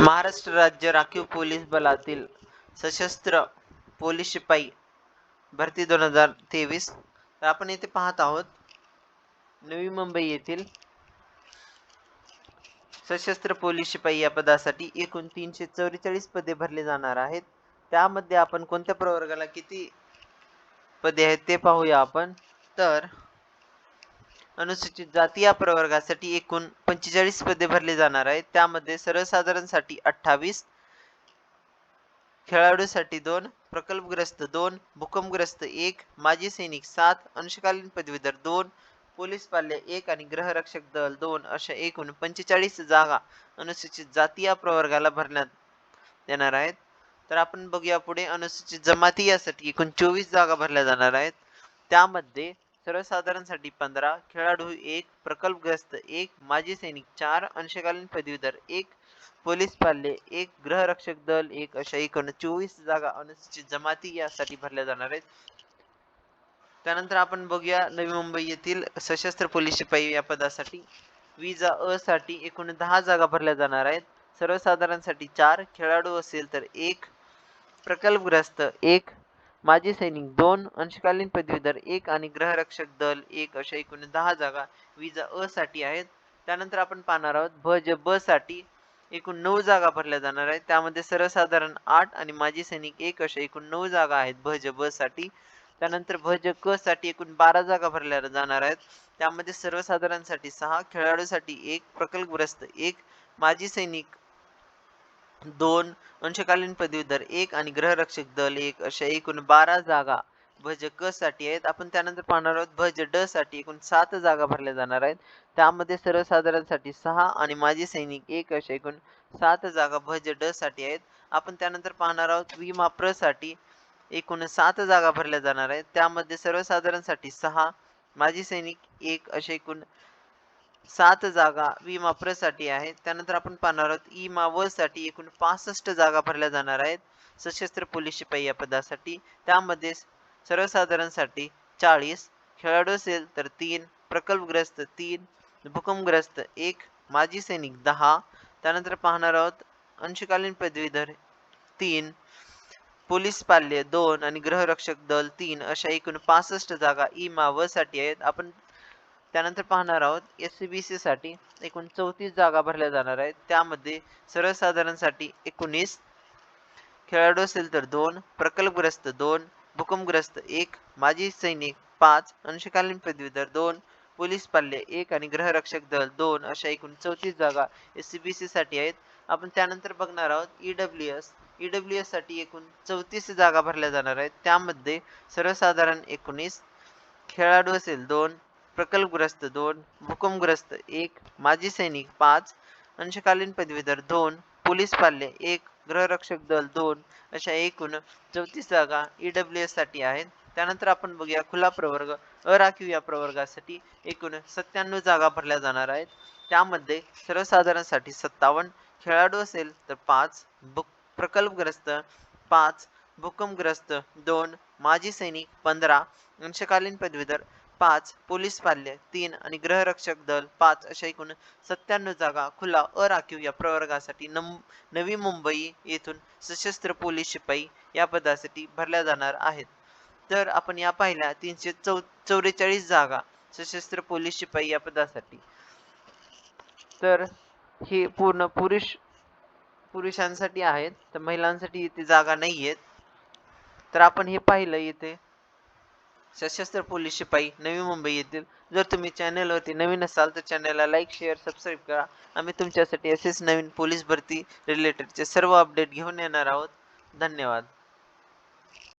महाराष्ट्र राज्य राखीव पोलीस बलातील सशस्त्र पोलीस शिपाई भरती दोन हजार तेवीस. तर आपण येथे पाहत आहोत नवी मुंबई येथील सशस्त्र पोलीस शिपाई या पदासाठी एकूण तीनशे चौवेचाळीस पदे भरली जाणार आहेत. त्यामध्ये आपण कोणत्या प्रवर्गाला किती पदे आहेत ते पाहूया आपण. तर अनुसूचित जाती या प्रवर्गासाठी एकूण पंचेचाळीस पदे भरले जाणार आहेत. त्यामध्ये सर्वसाधारणसाठी अठ्ठावीस खेळाडूसाठी दोन प्रकल्पग्रस्त दोन भूकंपग्रस्त एक माजी सैनिक सात अंशकालीन पदवीधर दोन पोलीस पाल्य एक आणि ग्रहरक्षक दल दोन अशा एकूण पंचेचाळीस जागा अनुसूचित जाती या प्रवर्गाला भरण्यात येणार आहेत. तर आपण बघूया पुढे अनुसूचित जमाती यासाठी एकूण चोवीस जागा भरल्या जाणार आहेत. त्यामध्ये सर्वसाधारणसाठी पंधरा खेळाडू एक प्रकल्पग्रस्त एक माजी सैनिक चार अंशकालीन पदवीधर एक पोलीस पाल्य एक गृहरक्षक दल एक अशा एकूण चोवीस जागा अनुसूचित जमाती यासाठी भरल्या जाणार आहेत. त्यानंतर आपण बघूया नवी मुंबई येथील सशस्त्र पोलीस शिपाई या पदासाठी. विजा अ साठी एकूण दहा जागा भरल्या जाणार आहेत. सर्वसाधारणसाठी चार खेळाडू असेल तर एक प्रकल्पग्रस्त एक माजी सैनिक दोन अंशकालीन पदवीधर एक आणि ग्रहरक्षक दल एक अशा एकूण दहा जागा विजा अ साठी आहेत. त्यानंतर आपण पाहणार आहोत भज ब साठी एकूण नऊ जागा भरल्या जाणार आहेत. त्यामध्ये सर्वसाधारण आठ आणि माजी सैनिक एक अशा एकूण नऊ जागा आहेत भज ब साठी. त्यानंतर भज क साठी एकूण बारा जागा भरल्या जाणार आहेत. त्यामध्ये सर्वसाधारणसाठी सहा खेळाडूसाठी एक प्रकल्पग्रस्त एक माजी सैनिक दोन अंशकालीन पदवीधर एक आणि ग्रहरक्षक दल एक अशा एकूण बारा जागा भज क साठी आहेत. आपण त्यानंतर पाहणार आहोत भज ड साठी एकूण सात जागा भरल्या जाणार आहेत. त्यामध्ये सर्वसाधारणसाठी सहा आणि माजी सैनिक एक अशा एकूण सात जागा भज ड साठी आहेत. आपण त्यानंतर पाहणार आहोत विमा प्रसाठी एकूण सात जागा भरल्या जाणार आहेत. त्यामध्ये सर्वसाधारणसाठी सहा माजी सैनिक एक अशा एकूण सात जागा विमा प्रसाठी आहेत. त्यानंतर आपण पाहणार आहोत ई मा व साठी एकूण पासष्ट जागा भरल्या जाणार आहेत. सशस्त्र पोलीस शिपाई या पदासाठी. त्यामध्ये सर्वसाधारणसाठी चाळीस खेळाडू असेल तर तीन प्रकल्पग्रस्त तीन भूकंपग्रस्त एक माजी सैनिक दहा. त्यानंतर पाहणार आहोत अंशकालीन पदवीधर तीन पोलीस पाल्य दोन आणि गृहरक्षक दल तीन अशा एकूण पासष्ट जागा ई मा व साठी आहेत. आपण त्यानंतर पाहणार आहोत एस सी बी सी साठी एकूण चौतीस जागा भरल्या जाणार आहेत. त्यामध्ये सर्वसाधारणसाठी एकोणीस खेळाडू असेल तर दोन प्रकल्पग्रस्त दोन भूकंपग्रस्त एक माजी सैनिक पाच अंशकालीन पदवीधर दोन पोलीस पाल्य एक आणि गृहरक्षक दल दोन अशा एकूण चौतीस जागा एस सी बी सीसाठी आहेत. आपण त्यानंतर बघणार आहोत E W S E W एससाठी एकूण चौतीस जागा भरल्या जाणार आहेत. त्यामध्ये सर्वसाधारण एकोणीस खेळाडू असेल दोन प्रकल्पग्रस्त दोन भूकंपग्रस्त एक माजी सैनिक पाच अंशकालीन पदवीधर दोन पोलीस पाल्य एक गृहरक्षक दल दोन अशा एकूण चौतीस जागा ई डब्ल्यू एससाठी आहेत. त्यानंतर आपण बघूया खुला प्रवर्ग अराखीव या प्रवर्गासाठी एकूण सत्त्याण्णव जागा भरल्या जाणार आहेत. त्यामध्ये सर्वसाधारणसाठी सत्तावन्न खेळाडू असेल तर पाच भूक प्रकल्पग्रस्त पाच भूकंपग्रस्त दोन माजी सैनिक पंधरा अंशकालीन पदवीधर पाच पोलीस पाल्य तीन आणि गृहरक्षक दल पाच अशा एकूण सत्त्याण्णव जागा खुला अराखीव या प्रवर्गासाठी नम नवी मुंबई येथून सशस्त्र पोलीस शिपाई या पदासाठी भरल्या जाणार आहेत. तर आपण या पाहिल्या तीनशे चौ चौवेचाळीस जागा सशस्त्र पोलीस शिपाई या पदासाठी. तर हे पूर्ण पुरुष पुरुषांसाठी आहेत तर महिलांसाठी इथे जागा नाही आहेत तर आपण हे पाहिलं इथे सशस्त्र पोलीस शिपाई नवी मुंबई येथील. जर तुम्ही चॅनलवरती नवीन असाल तर चॅनलला लाईक शेअर सबस्क्राईब करा. आम्ही तुमच्यासाठी असेच नवीन पोलीस भरती रिलेटेडचे सर्व अपडेट घेऊन येणार आहोत. धन्यवाद.